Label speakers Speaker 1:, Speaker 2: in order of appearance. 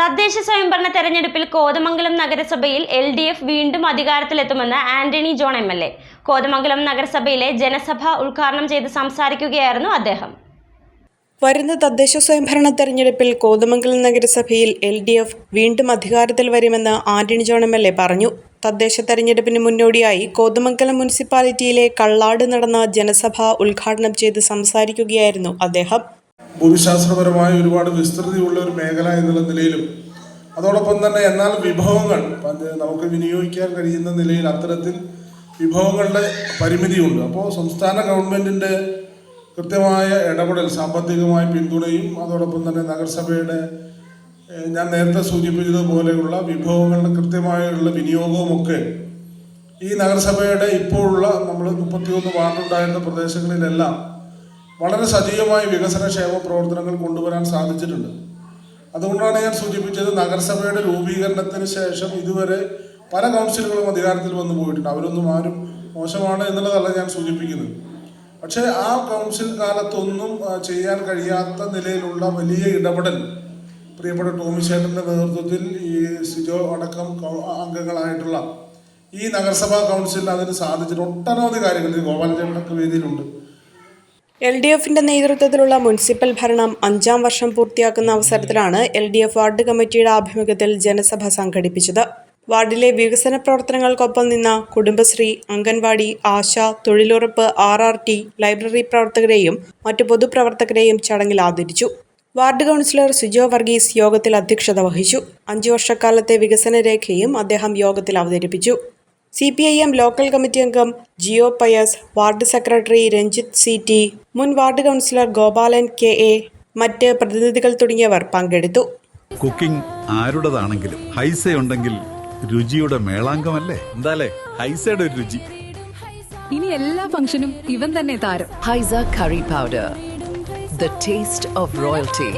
Speaker 1: തദ്ദേശ സ്വയംഭരണ തെരഞ്ഞെടുപ്പിൽ കോതമംഗലം നഗരസഭയിൽ എൽ ഡി എഫ് വീണ്ടും അധികാരത്തിലെത്തുമെന്ന് Antony John M L A. Kothamangalam നഗരസഭയിലെ ജനസഭ ഉദ്ഘാടനം ചെയ്ത് സംസാരിക്കുകയായിരുന്നു അദ്ദേഹം.
Speaker 2: വരുന്ന തദ്ദേശ സ്വയംഭരണ തെരഞ്ഞെടുപ്പിൽ കോതമംഗലം നഗരസഭയിൽ എൽ ഡി എഫ് വീണ്ടും അധികാരത്തിൽ വരുമെന്ന് Antony John M L A പറഞ്ഞു. തദ്ദേശ തെരഞ്ഞെടുപ്പിന് മുന്നോടിയായി കോതമംഗലം മുനിസിപ്പാലിറ്റിയിലെ കള്ളാട് നടന്ന ജനസഭ ഉദ്ഘാടനം ചെയ്ത് സംസാരിക്കുകയായിരുന്നു അദ്ദേഹം.
Speaker 3: ഭൂമിശാസ്ത്രപരമായ ഒരുപാട് വിസ്തൃതിയുള്ള ഒരു മേഖല എന്നുള്ള നിലയിലും അതോടൊപ്പം തന്നെ എന്നാൽ വിഭവങ്ങൾ നമുക്ക് വിനിയോഗിക്കാൻ കഴിയുന്ന നിലയിൽ അത്തരത്തിൽ വിഭവങ്ങളുടെ പരിമിതിയുണ്ട്. അപ്പോൾ സംസ്ഥാന ഗവൺമെന്റിന്റെ കൃത്യമായ ഇടപെടൽ സാമ്പത്തികമായ പിന്തുണയും അതോടൊപ്പം തന്നെ നഗരസഭയുടെ ഞാൻ നേരത്തെ സൂചിപ്പിച്ചതുപോലെയുള്ള വിഭവങ്ങളുടെ കൃത്യമായുള്ള വിനിയോഗവുമൊക്കെ ഈ നഗരസഭയുടെ ഇപ്പോഴുള്ള നമ്മൾ മുപ്പത്തിയൊന്ന് വാർഡുണ്ടായിരുന്ന പ്രദേശങ്ങളിലെല്ലാം വളരെ സജീവമായ വികസനക്ഷേമ പ്രവർത്തനങ്ങൾ കൊണ്ടുവരാൻ സാധിച്ചിട്ടുണ്ട്. അതുകൊണ്ടാണ് ഞാൻ സൂചിപ്പിച്ചത് നഗരസഭയുടെ രൂപീകരണത്തിന് ശേഷം ഇതുവരെ പല കൗൺസിലുകളും അധികാരത്തിൽ വന്നു പോയിട്ടുണ്ട്. അവരൊന്നും ആരും മോശമാണ് എന്നുള്ളതല്ല ഞാൻ സൂചിപ്പിക്കുന്നത്. പക്ഷേ ആ കൗൺസിൽ കാലത്തൊന്നും ചെയ്യാൻ കഴിയാത്ത നിലയിലുള്ള വലിയ ഇടപെടൽ പ്രിയപ്പെട്ട ടോമി ചേട്ടന്റെ നേതൃത്വത്തിൽ ഈ സിജോ അടക്കം അംഗങ്ങളായിട്ടുള്ള ഈ നഗരസഭാ കൗൺസിലിന് അതിന് സാധിച്ചിട്ട് ഒട്ടനവധി കാര്യങ്ങൾ ഗോപാലചേട്ടനൊക്കെ വേദിയിലുണ്ട്.
Speaker 2: എൽ ഡി എഫിന്റെ നേതൃത്വത്തിലുള്ള മുനിസിപ്പൽ ഭരണം അഞ്ചാം വർഷം പൂർത്തിയാക്കുന്ന അവസരത്തിലാണ് എൽ ഡി എഫ് വാർഡ് കമ്മിറ്റിയുടെ ആഭിമുഖ്യത്തിൽ ജനസഭ സംഘടിപ്പിച്ചത്. വാർഡിലെ വികസന പ്രവർത്തനങ്ങൾക്കൊപ്പം നിന്ന കുടുംബശ്രീ അംഗൻവാടി ആശ തൊഴിലുറപ്പ് ആർ ആർ ടി ലൈബ്രറി പ്രവർത്തകരെയും മറ്റു പൊതുപ്രവർത്തകരെയും ചടങ്ങിൽ ആദരിച്ചു. വാർഡ് കൗൺസിലർ സുജോ വർഗീസ് യോഗത്തിൽ അധ്യക്ഷത വഹിച്ചു. അഞ്ചു വർഷക്കാലത്തെ വികസന രേഖയും അദ്ദേഹം യോഗത്തിൽ അവതരിപ്പിച്ചു. C P I M local committee അംഗം Jio Pius ward secretary Ranjith C T മുൻ ward councillor Gopalan K A മറ്റ് പ്രതിനിധികൾ തുടങ്ങിയവർ പങ്കെടുത്തു.
Speaker 4: കുക്കിംഗ് ആരുടേതാണെങ്കിലും ഹൈസ ഉണ്ടെങ്കിൽ രുചിയുടെ മേളാങ്കമല്ലേ എന്താലേ? ഹൈസയുടെ ഒരു രുചി.
Speaker 5: ഇനി എല്ലാ ഫംഗ്ഷനും ഇവൻ തന്നെ താരം.
Speaker 6: Haisa curry powder the taste of royalty.